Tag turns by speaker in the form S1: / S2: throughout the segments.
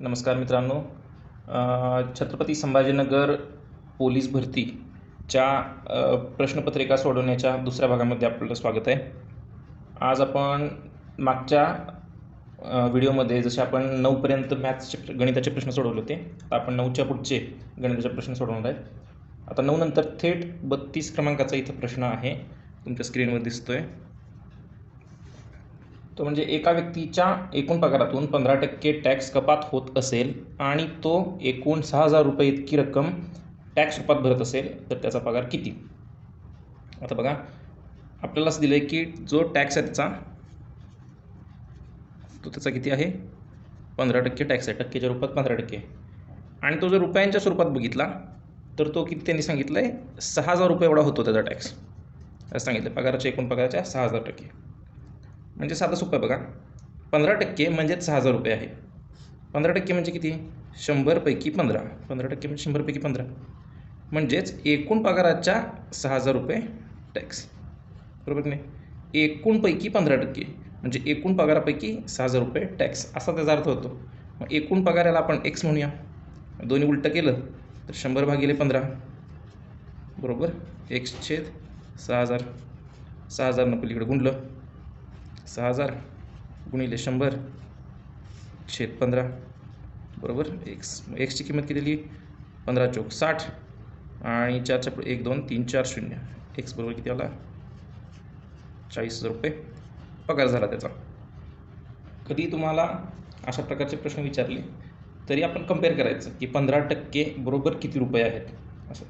S1: नमस्कार मित्रांनो. छत्रपती संभाजीनगर पोलीस भरतीच्या प्रश्नपत्रिका सोडवण्याच्या दुसऱ्या भागामध्ये आपलं स्वागत आहे. आज आपण मागच्या व्हिडिओमध्ये जसे आपण नऊपर्यंत मॅथ्सचे गणिताचे प्रश्न सोडवले होते आता आपण नऊच्या पुढचे गणिताचे प्रश्न सोडवणार आहेत. आता नऊ नंतर थेट बत्तीस क्रमांकाचा इथं प्रश्न आहे. तुमच्या स्क्रीनवर दिसतो आहे तो म्हणजे एका व्यक्तीच्या एकूण पगारातून पंधरा टक्के टॅक्स कपात होत असेल आणि तो एकूण सहा हजार रुपये इतकी रक्कम टॅक्स रूपात भरत असेल तर त्याचा पगार किती? आता बघा आपल्याला असं दिलं आहे की जो टॅक्स आहे त्याचा तो त्याचा किती आहे? पंधरा टक्के टॅक्स आहे टक्केच्या रूपात पंधरा टक्के. आणि तो जर रुपयांच्या स्वरूपात बघितला तर तो किती त्यांनी सांगितलं आहे सहा हजार रुपये एवढा होतो त्याचा टॅक्स. असं सांगितलं पगाराच्या एकूण पगाराच्या सहा हजार टक्के. म्हणजे साधं सोपं आहे बघा. पंधरा टक्के म्हणजेच सहा हजार रुपये आहे. पंधरा टक्के म्हणजे किती? शंभरपैकी पंधरा. पंधरा टक्के म्हणजे शंभरपैकी पंधरा. म्हणजेच एकूण पगाराच्या सहा हजार रुपये टॅक्स बरोबर नाही? एकूणपैकी पंधरा टक्के. म्हणजे एकूण पगारापैकी सहा हजार रुपये टॅक्स असा त्याचा अर्थ होतो. मग एकूण पगाराला आपण एक्स म्हणूया. दोन्ही उलटं केलं तर शंभर भागिले पंधरा. बरोबर? एक्स छेद सहा हजार. सहा हजार नको इकडे गुंडलं. सहा हजार गुणिले शंभर छेद पंधरा. बरोबर? एक्स एक्सची किंमत किती दिली? पंधरा चौक साठ. आणि चारच्या पुढे एक दोन तीन चार शून्य. एक्स बरोबर किती आला? चाळीस हजार रुपये. पगार झाला त्याचा. कधी तुम्हाला अशा प्रकारचे प्रश्न विचारले तरी आपण कंपेअर करायचं की पंधरा टक्के बरोबर किती रुपये आहेत? असं.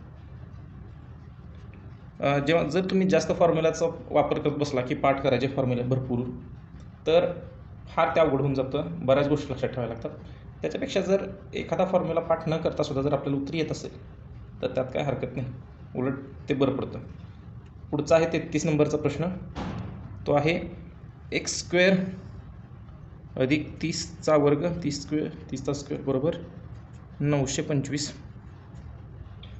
S1: जेव्हा जर तुम्ही जास्त फॉर्म्युलाचा वापर करत बसला की पाठ करायचे फॉर्म्युले भरपूर तर फार ते अवघड होऊन जातं. बऱ्याच गोष्टी लक्षात ठेवाव्या लागतात. त्याच्यापेक्षा जर एखादा फॉर्म्युला पाठ न करता सुद्धा जर आपल्याला उत्तर येत असेल तर त्यात काय हरकत नाही. उलट ते बरं पडतं. पुढचा आहे तेहतीस नंबरचा प्रश्न. तो आहे एक्स स्क्वेअर अधिक तीसचा वर्ग तीस स्क्वेअर तीसचा स्क्वेअर बरोबर नऊशे पंचवीस.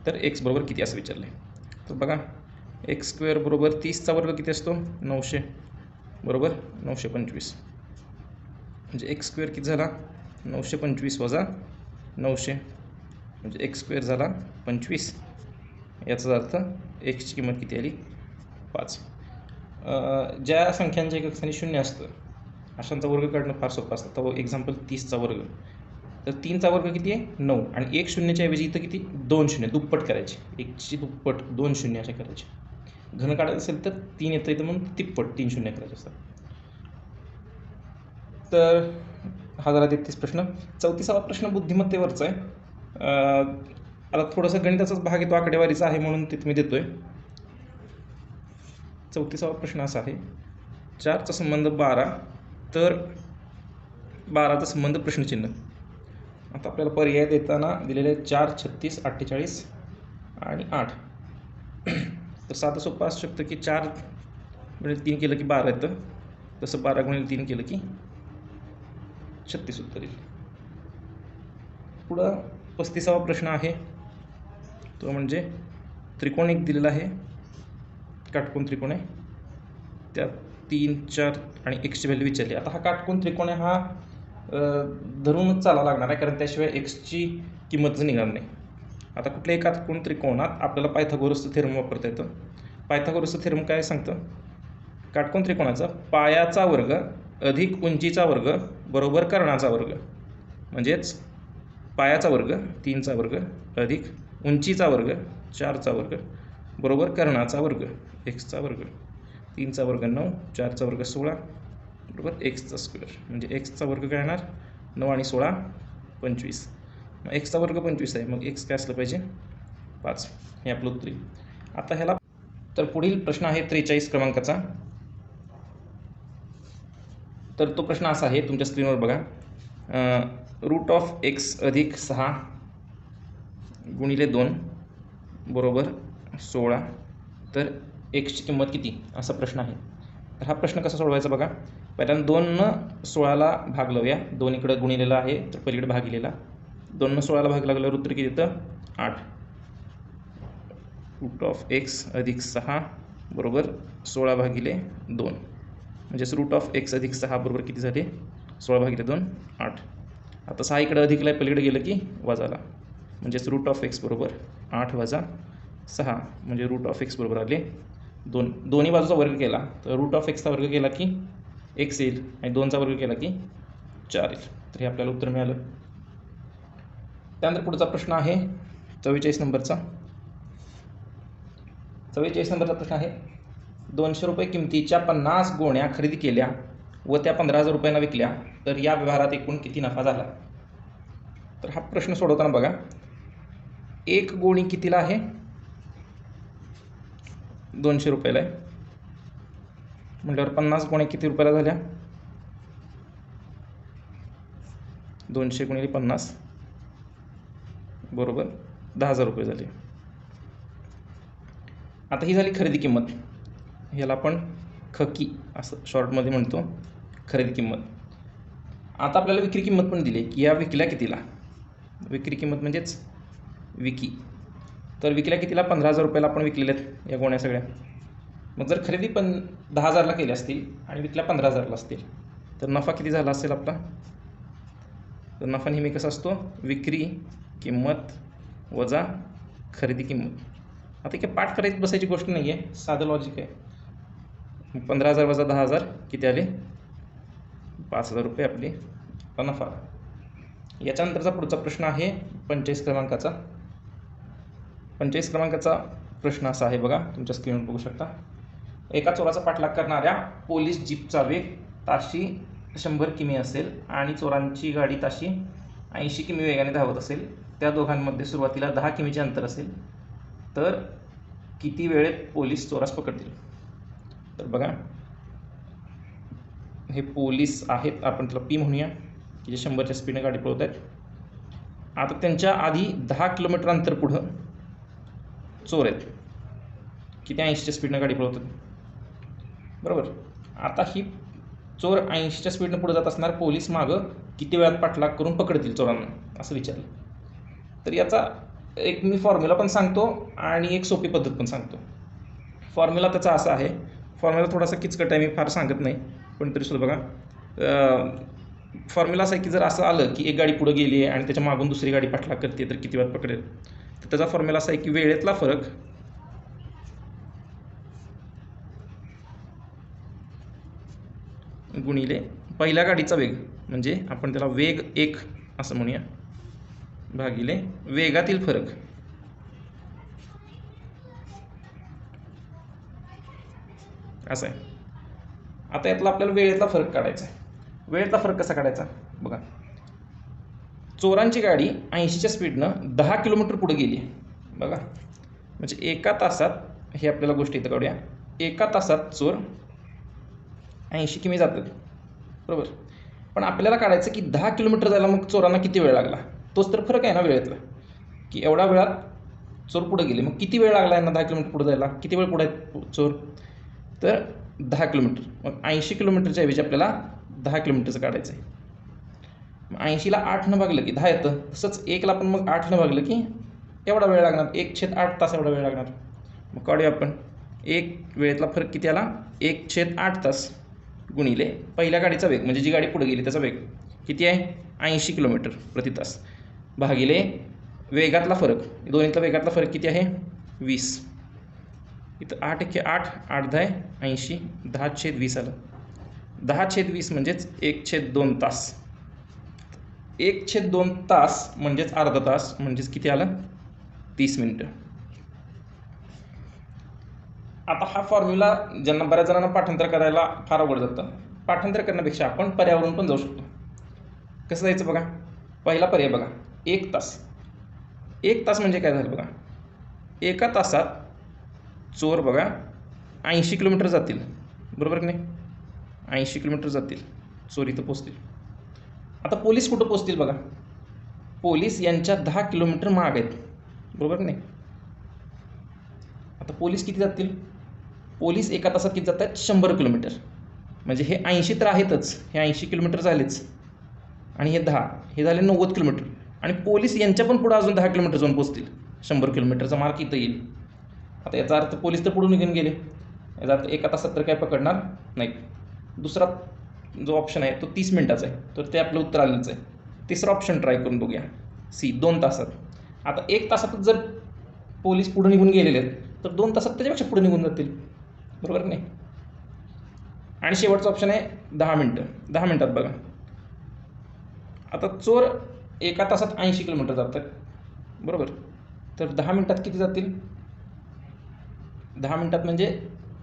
S1: तर एक्स बरोबर किती असं विचारलं आहे तर बघा एक्स स्क्वेअर बरोबर तीसचा वर्ग किती असतो? नऊशे. बरोबर? नऊशे पंचवीस. म्हणजे एक्स स्क्वेअर किती झाला? नऊशे पंचवीस वजा नऊशे. म्हणजे एक्स स्क्वेअर झाला पंचवीस. याचा अर्थ एक्सची किंमत किती आली? पाच. ज्या संख्यांच्या एका स्थानी शून्य असतं अशांचा वर्ग काढणं फार सोपं असतं. तो एक्झाम्पल तीसचा वर्ग. तर तीनचा वर्ग किती आहे? नऊ. आणि एक शून्यच्या ऐवजी इथं किती? दोन शून्य. दुप्पट करायचे. एकची दुप्पट दोन शून्य असे करायचे. घन काढायचं असेल तर तीन येतं येतं म्हणून तिप्पट तीन शून्य करायचे असतात. तर हा झाला तेहतीस प्रश्न. चौतीसावा प्रश्न बुद्धिमत्तेवरचा आहे. आता थोडंसं गणिताचाच भाग येतो आकडेवारीचा आहे म्हणून तिथे मी देतोय. चौतीसावा प्रश्न असा आहे. चारचा संबंध बारा तर बाराचा संबंध प्रश्नचिन्ह. आता आपल्याला पर्याय देताना दिलेले चार छत्तीस अठ्ठेचाळीस आणि आठ. तर साधं सोपं असू शकतं की चार गुणिले तीन केलं की बारा येतं. तसं बारा गुणिले तीन केलं की छत्तीस उत्तर येईल. पुढं पस्तीसावा प्रश्न आहे. तो म्हणजे त्रिकोण एक दिलेला आहे. काटकोण त्रिकोण आहे. त्यात तीन चार आणि एक्सची व्हॅल्यू विचारली. आता हा काटकोण त्रिकोण हा धरूनच चाला लागणार आहे कारण त्याशिवाय एक्सची किंमतच निघणार नाही. आता कुठल्याही काटकोण त्रिकोणात आपल्याला पायथागोरसचं थेरम वापरता येतं. पायथागोरसचं थेरम काय सांगतं? काटकोण त्रिकोणाचा पायाचा वर्ग अधिक उंचीचा वर्ग बरोबर कर्णाचा वर्ग. म्हणजेच पायाचा वर्ग तीनचा वर्ग अधिक उंचीचा वर्ग चारचा वर्ग बरोबर कर्णाचा वर्ग एक्सचा वर्ग. तीनचा वर्ग नऊ चारचा वर्ग सोळा बरोबर एक्सचा स्क्वेअर म्हणजे एक्सचा वर्ग काय येणार? नऊ आणि सोळा पंचवीस. मग एक्सचा वर्ग पंचवीस आहे. मग एक्स काय असलं पाहिजे? पाच. हे आपलं उत्तर आता ह्याला तर पुढील प्रश्न आहे त्रेचाळीस क्रमांकाचा. तर तो प्रश्न असा आहे तुमच्या स्क्रीनवर बघा. रूट ऑफ एक्स अधिक सहा गुणिले दोन बरोबर सोळा. तर एक्सची किंमत किती? असा प्रश्न आहे. तर हा प्रश्न कसा सोडवायचा बघा. पहिल्यांदा दोननं सोळाला भाग लावूया. दोन इकडं गुणिलेला आहे तर पलीकडे भागिलेला. दोन सोळाला भाग लागल्यावर उत्तर किती येतं? आठ. रूट ऑफ एक्स अधिक सहा बरोबर सोळा भागिले दोन. म्हणजेच रूट ऑफ एक्स अधिक सहा बरोबर किती झाले? सोळा भागिले दोन आठ. आता सहा इकडं अधिकला पलीकडे गेलं की वजाला म्हणजेच रूट ऑफ एक्स बरोबर आठ वजा सहा. म्हणजे रूट ऑफ एक्स बरोबर आले दोन. दोन्ही बाजूचा वर्ग केला. तर रूट ऑफ एक्सचा वर्ग केला की एक्स येईल आणि दोनचा वर्ग केला की चार येईल. तर हे आपल्याला उत्तर मिळालं. त्यानंतर पुढचा प्रश्न आहे चव्वेचाळीस नंबरचा. चव्वेचाळीस नंबरचा प्रश्न आहे दोनशे रुपये किमतीच्या पन्नास गोण्या खरेदी केल्या व त्या पंधरा हजार रुपयांना विकल्या तर या व्यवहारात एकूण किती नफा झाला? तर हा प्रश्न सोडवताना बघा एक गोणी कितीला आहे? दोनशे रुपयाला आहे. म्हटल्यावर पन्नास गोण्या किती रुपयाला झाल्या? दोनशे गुणिले पन्नास. बरोबर? दहा हजार रुपये झाले. आता ही झाली खरेदी किंमत. ह्याला आपण खकी असं शॉर्टमध्ये म्हणतो. खरेदी किंमत. आता आपल्याला विक्री किंमत पण दिली. की या विकल्या कितीला? विक्री किंमत म्हणजेच विकी. तर विकल्या कितीला? पंधरा हजार रुपयाला आपण विकलेल्या आहेत या गोण्या सगळ्या. मग जर खरेदी पण दहा हजारला केली असतील आणि विकल्या पंधरा हजारला असतील तर नफा किती झाला असेल आपला? तर नफा नेहमी कसा असतो? विक्री किंमत वजा खरेदी किंमत. आता काय पाठ करायची बसायची गोष्ट नाही आहे साधं लॉजिक आहे. पंधरा हजार वजा दहा हजार किती आले? पाच हजार रुपये आपले नफा याच्यानंतरचा पुढचा प्रश्न आहे पंचेचाळीस क्रमांकाचा. पंचेचाळीस क्रमांकाचा प्रश्न असा आहे बघा तुमच्या स्क्रीनवर बघू शकता. एका चोराचा पाठलाग करणाऱ्या पोलीस जीपचा वेग ताशी शंभर किमी असेल आणि चोरांची गाडी ताशी ऐंशी किमी वेगाने धावत असेल. त्या दोघांमध्ये सुरुवातीला दहा किमीचे अंतर असेल तर किती वेळेत पोलीस चोरास पकडतील? तर बघा हे पोलीस आहेत आपण त्याला पी म्हणूया की जे शंभरच्या स्पीडने गाडी पळवत आहेत आता त्यांच्या आधी दहा किलोमीटर अंतर पुढं चोर आहेत. किती ऐंशीच्या स्पीडनं गाडी पळवतात? बरोबर. आता ही चोर ऐंशीच्या स्पीडनं पुढे जात असणार पोलीस मागं किती वेळात पाठलाग करून पकडतील चोरांना? असं विचारलं. तर याचा एक मी फॉर्म्युला पण सांगतो आणि एक सोपी पद्धत पण सांगतो. फॉर्म्युला त्याचा असा आहे. फॉर्म्युला थोडासा किचकट आहे मी फार सांगत नाही पण तरी सुद्धा बघा. फॉर्म्युला असा आहे की जर असं आलं की एक गाडी पुढं गेली आहे आणि त्याच्या मागून दुसरी गाडी पाठलाग करते तर किती वेळात पकडेल? तर त्याचा फॉर्म्युला असा आहे की वेळेतला फरक गुणिले पहिल्या गाडीचा वेग म्हणजे आपण त्याला वेग एक असं म्हणूया. भागिले वेगातील फरक. असं आहे. आता यातला आपल्याला वेळेतला फरक काढायचा आहे. वेळेतला फरक कसा काढायचा? बघा. चोरांची गाडी ऐंशीच्या स्पीडनं दहा किलोमीटर पुढे गेली बघा. म्हणजे एका तासात हे आपल्याला गोष्ट इथं काढूया. एका तासात चोर ऐंशी किमी जातात. बरोबर. पण आपल्याला काढायचं की दहा किलोमीटर जायला मग चोरांना किती वेळ लागला? तोच तर फरक आहे ना वेळेतला की एवढा वेळात चोर पुढे गेले. मग किती वेळ लागला यांना दहा किलोमीटर पुढे जायला? किती वेळ पुढे आहेत चोर? तर दहा किलोमीटर. मग ऐंशी किलोमीटरच्या ऐवजी आपल्याला दहा किलोमीटरचं काढायचं आहे मग ऐंशीला आठनं भागलं की दहा येतं. तसंच एकला पण मग आठनं भागलं की एवढा वेळ लागणार? एक छेद आठ तास एवढा वेळ लागणार. मग काढूया आपण. एक वेळेतला फरक किती आला? एक छेद आठ तास गुणिले पहिल्या गाडीचा वेग. म्हणजे जी गाडी पुढे गेली त्याचा वेग किती आहे? ऐंशी किलोमीटर प्रति तास. भागिले वेगातला फरक. दोन्हीतला वेगातला फरक किती आहे? वीस. इथं आठ एक आठ आठ दहा ऐंशी. दहा छेद वीस आलं. दहा छेद वीस म्हणजेच एक छेद दोन तास. एक छेद दोन तास म्हणजेच अर्धा तास म्हणजेच किती आलं? तीस मिनटं. आता हा फॉर्म्युला ज्यांना बऱ्याच जणांना पाठांतर करायला फार अवघड जातं. पाठांतर करण्यापेक्षा आपण पर्यावरण पण जाऊ शकतो. कसं जायचं बघा? पहिला पर्याय बघा. एक तास. एक तास म्हणजे काय झालं बघा? एका तासात चोर बघा ऐंशी किलोमीटर जातील. बरोबर की नाही? ऐंशी किलोमीटर जातील. चोर इथं पोचतील आता पोलीस कुठं पोचतील बघा? पोलीस यांच्या दहा किलोमीटर माग आहेत. बरोबर की नाही? आता पोलीस किती जातील? पोलीस एका तासात किती जात आहेत शंभर किलोमीटर. म्हणजे हे ऐंशी तर आहेतच. हे ऐंशी किलोमीटर झालेच. आणि हे दहा. हे झाले नव्वद किलोमीटर. आणि पोलीस यांच्या पण पुढं अजून दहा किलोमीटर जाऊन पोचतील. शंभर किलोमीटरचा मार्क इथं येईल. आता याचा अर्थ पोलीस तर पुढून निघून गेले. याचा अर्थ एका तासात तर काय पकडणार? नाही. दुसरा जो ऑप्शन आहे तो तीस मिनटाचा आहे. तर ते आपलं उत्तर आलेलंच आहे. तिसरा ऑप्शन ट्राय करून बघूया. सी दोन तासात. आता एक तासातच जर पोलीस पुढे निघून गेलेले आहेत तर दोन तासात त्याच्यापेक्षा पुढे निघून जातील. बरोबर नाही? आणि शेवटचं ऑप्शन आहे दहा मिनटं. दहा मिनटात बघा. आता चोर एका तासात ऐंशी किलोमीटर जातात बरोबर? तर दहा मिनटात किती जातील? दहा मिनटात म्हणजे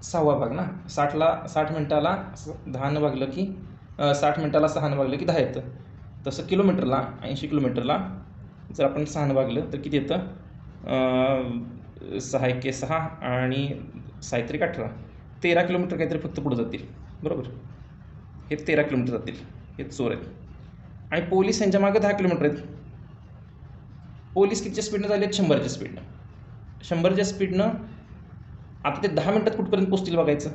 S1: सहावा भाग ना? साठला साठ मिनटाला दहानं भागलं की साठ मिनटाला सहानं भागलं की दहा येतं. तसं किलोमीटरला ऐंशी किलोमीटरला जर आपण सहानं भागलं तर किती येतं? सहा एके सहा आणि सायत्रिक अठरा. तेरा किलोमीटर काहीतरी फक्त पुढे जातील. बरोबर? हे तेरा किलोमीटर जातील. हे चोर आहेत. आणि पोलीस यांच्या मागे दहा किलोमीटर आहेत. पोलीस कितीच्या स्पीडनं झाले आहेत शंभरच्या स्पीडनं शंभरच्या स्पीडनं आता ते दहा मिनटात कुठपर्यंत पोचतील बघायचं?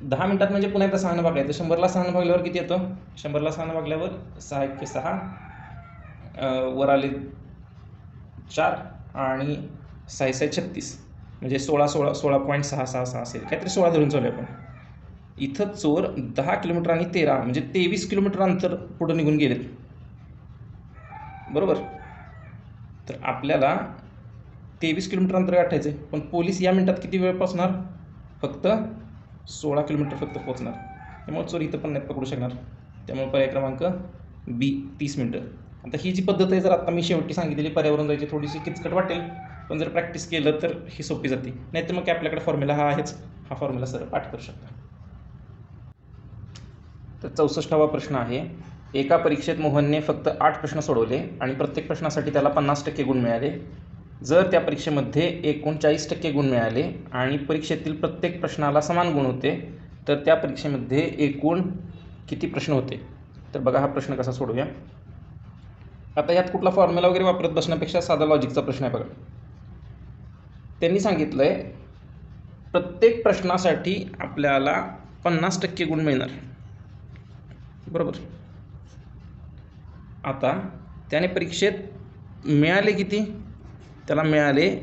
S1: दहा मिनटात म्हणजे पुन्हा एकदा सहानं बघायचं. शंभरला सहानं भागल्यावर किती येतं? शंभरला सहानं भागल्यावर सहा एक सहा. वर आले चार आणि सहा सहा छत्तीस. म्हणजे सोळा सोळा सोळा पॉईंट सहा सहा सहा असेल. काहीतरी सोळा धरून चालू आहे आपण. इथं चोर दहा किलोमीटर आणि तेरा म्हणजे तेवीस किलोमीटर अंतर पुढं निघून गेलेत. बरोबर? तर आपल्याला तेवीस किलोमीटर अंतर गाठायचं आहे पण पोलीस या मिनटात किती वेळ पोचणार फक्त सोळा किलोमीटर फक्त पोचणार त्यामुळे चोर इथं पण नाही पकडू शकणार. त्यामुळे पर्याय क्रमांक बी तीस मिनटं. आता ही जी पद्धत आहे जर आता मी शेवटी सांगितलेली पर्यावरण जायची थोडीशी किचकट वाटेल पण जर प्रॅक्टिस केलं तर ही सोपी जाते. नाहीतर मग काय आपल्याकडे फॉर्म्युला हा आहेच. हा फॉर्म्युला सर पाठ करू शकता. तर चौसष्टावा प्रश्न आहे. एका परीक्षेत मोहनने फक्त आठ प्रश्न सोडवले आणि प्रत्येक प्रश्नासाठी त्याला पन्नास टक्के गुण मिळाले. जर त्या परीक्षेमध्ये एकूण चाळीस टक्के गुण मिळाले आणि परीक्षेतील प्रत्येक प्रश्नाला समान गुण होते तर त्या परीक्षेमध्ये एकूण किती प्रश्न होते? तर बघा हा प्रश्न कसा सोडूया आता यात कुठला फॉर्म्युला वगैरे वापरत बसण्यापेक्षा साधा लॉजिकचा प्रश्न आहे बघा. त्यांनी सांगितलं आहे प्रत्येक प्रश्नासाठी आपल्याला पन्नास टक्के गुण मिळणार. बरोबर. आता त्याने परीक्षेत मिळाले किती? त्याला मिळाले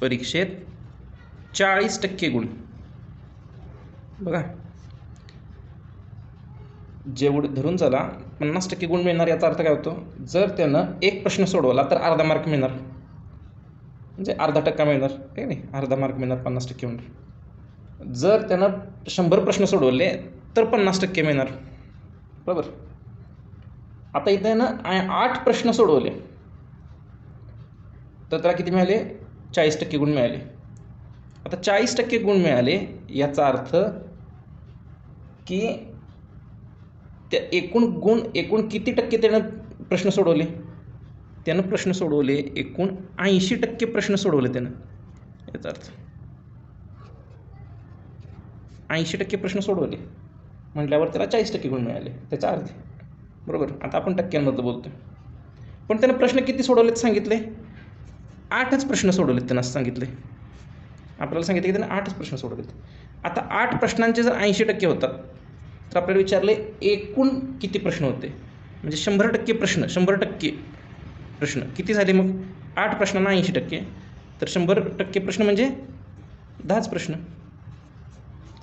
S1: परीक्षेत चाळीस टक्के गुण. बघा. जेवढं धरून चला पन्नास टक्के गुण मिळणार याचा अर्थ काय होतो? जर त्यानं एक प्रश्न सोडवला तर अर्धा मार्क मिळणार. म्हणजे अर्धा टक्का मिळणार. ठीक नाही? अर्धा मार्क मिळणार पन्नास टक्के मिळणार. जर त्यानं शंभर प्रश्न सोडवले तर पन्नास टक्के मिळणार. बरोबर? आता इथे ना आठ प्रश्न सोडवले. तर त्याला किती मिळाले? चाळीस टक्के गुण मिळाले. आता चाळीस टक्के गुण मिळाले याचा अर्थ की त्या एकूण गुण एकूण किती टक्के त्यानं प्रश्न सोडवले? त्यानं प्रश्न सोडवले एकूण ऐंशी टक्के प्रश्न सोडवले त्यानं. याचा अर्थ ऐंशी टक्के प्रश्न सोडवले. म्हटल्यावर त्याला चाळीस टक्के गुण मिळाले. त्याचा अर्थ बरोबर? आता आपण टक्क्यांबद्दल बोलतो पण त्यानं प्रश्न किती सोडवलेत सांगितले? आठच प्रश्न सोडवलेत त्यांना सांगितले. आपल्याला सांगितलं की त्यांना आठच प्रश्न सोडवलेत. आता आठ प्रश्नांचे जर ऐंशी टक्के होतात तर आपल्याला विचारले एकूण किती प्रश्न होते? म्हणजे शंभर टक्के प्रश्न शंभर टक्के प्रश्न. किती झाले मग? आठ प्रश्नांना ऐंशी टक्के. तर शंभर टक्के प्रश्न म्हणजे दहाच प्रश्न.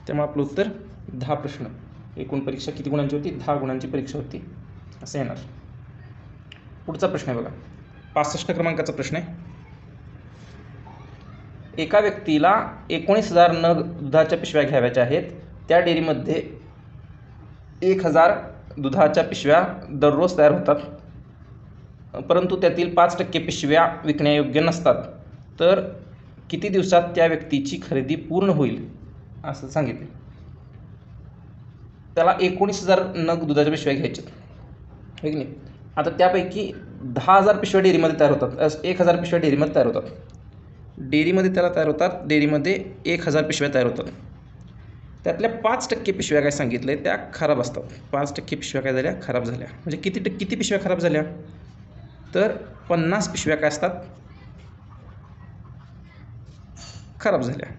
S1: त्यामुळे आपलं उत्तर दहा प्रश्न. एकूण परीक्षा किती गुणांची होती? दहा गुणांची परीक्षा होती. असं येणार. पुढचा प्रश्न आहे बघा. पासष्ट क्रमांकाचा प्रश्न आहे. एका व्यक्तीला एकोणीस हजार नग दुधाच्या पिशव्या घ्याव्याच्या आहेत. त्या डेअरीमध्ये एक हजार दुधाच्या पिशव्या दररोज तयार होतात. परंतु त्यातील पाच टक्के पिशव्या विकण्यायोग्य नसतात. तर किती दिवसात त्या व्यक्तीची खरेदी पूर्ण होईल? असं सांगितले. त्याला एकोणीस हजार नग दुधाच्या पिशव्या घ्यायच्यात आहे की नाही? आता त्यापैकी दहा हजार पिशव्या डेअरीमध्ये तयार होतात. एक हजार पिशव्या डेअरीमध्ये तयार होतात. डेअरीमध्ये त्याला तयार होतात. डेअरीमध्ये एक हजार पिशव्या तयार होतात. त्यातल्या पाच टक्के पिशव्या काय सांगितलं आहे त्या खराब असतात. पाच टक्के पिशव्या काय झाल्या? खराब झाल्या. म्हणजे किती टक्के किती पिशव्या खराब झाल्या? तर पन्नास पिशव्या काय असतात? खराब झाल्या.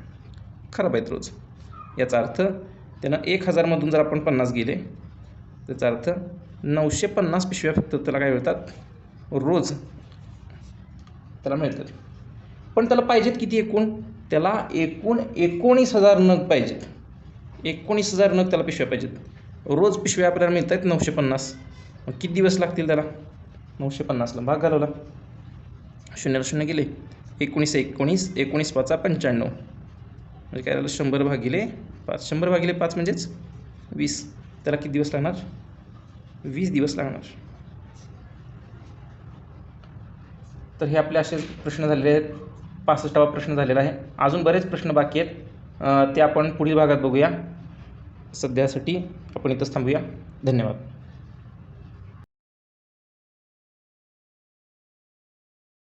S1: खराब आहेत रोज. याचा अर्थ त्यानं एक हजारमधून जर आपण पन्नास गेले त्याचा अर्थ नऊशे पन्नास पिशव्या फक्त त्याला काय मिळतात? रोज त्याला मिळतात. पण त्याला पाहिजेत किती एकूण? त्याला एकूण एकोणीस हजार नग पाहिजेत. एकोणीस हजार नग त्याला पिशव्या पाहिजेत. रोज पिशव्या आपल्याला मिळत आहेत नऊशे पन्नास. मग किती दिवस लागतील त्याला? नऊशे पन्नासला भाग घालवला. शून्याला शून्य गेले. एकोणीस एकोणीस एकोणीस पाचा पंच्याण्णव. म्हणजे काय झालं? शंभर भागिले पाच. शंभर भागिले पाच म्हणजेच वीस. त्याला किती दिवस लागणार? वीस दिवस लागणार. तर हे आपले असे प्रश्न झालेले आहेत. पासष्टावा प्रश्न झालेला आहे. अजून बरेच प्रश्न बाकी आहेत. ते आपण पुढील भागात बघूया. सध्यासाठी आपण इथंच थांबूया. धन्यवाद.